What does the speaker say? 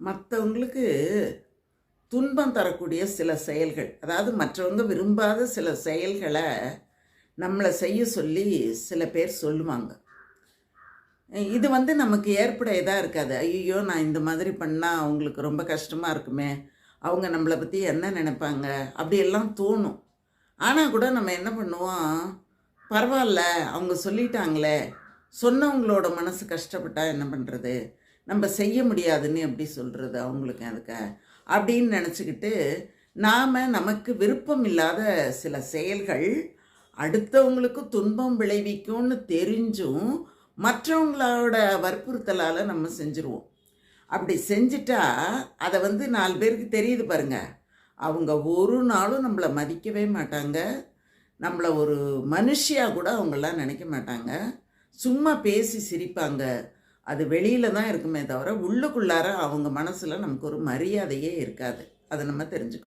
மற்றவங்களுக்கு துன்பம் தரக்கூடிய சில செயல்கள் அதாவது மற்றவங்க விரும்பாத சில செயல்களை நம்மளை செய்ய சொல்லி சில பேர் சொல்லுவாங்க. இது வந்து நமக்கு ஏற்புடையதாக இருக்காது. ஐயோ நான் இந்த மாதிரி பண்ணால் அவங்களுக்கு ரொம்ப கஷ்டமாக இருக்குமே அவங்க நம்மளை பற்றி என்ன நினைப்பாங்க அப்படியெல்லாம் தோணும். ஆனால் கூட நம்ம என்ன பண்ணுவோம் பரவாயில்ல அவங்க சொல்லிட்டாங்களே சொன்னவங்களோட மனசு கஷ்டப்பட்டால் என்ன பண்ணுறது நம்ம செய்ய முடியாதுன்னு எப்படி சொல்கிறது அவங்களுக்கு அதுக்கு? அப்படின்னு நினச்சிக்கிட்டு நாம் நமக்கு விருப்பம் இல்லாத சில செயல்கள் அடுத்தவங்களுக்கு துன்பம் விளைவிக்கும்னு தெரிஞ்சும் மற்றவங்களோட வற்புறுத்தலால் நம்ம செஞ்சுருவோம். அப்படி செஞ்சிட்டா அதை வந்து நாலு பேருக்கு தெரியுது பாருங்க. அவங்க ஒரு நாளும் நம்மளை மதிக்கவே மாட்டாங்க. நம்மளை ஒரு மனுஷியாக கூட அவங்களாம் நினைக்க மாட்டாங்க. சும்மா பேசி சிரிப்பாங்க. அது வெளியில் தான் இருக்குமே தவிர உள்ளுக்குள்ளார அவங்க மனசில் நமக்கு ஒரு மரியாதையே இருக்காது. அதை நம்ம தெரிஞ்சுக்கணும்.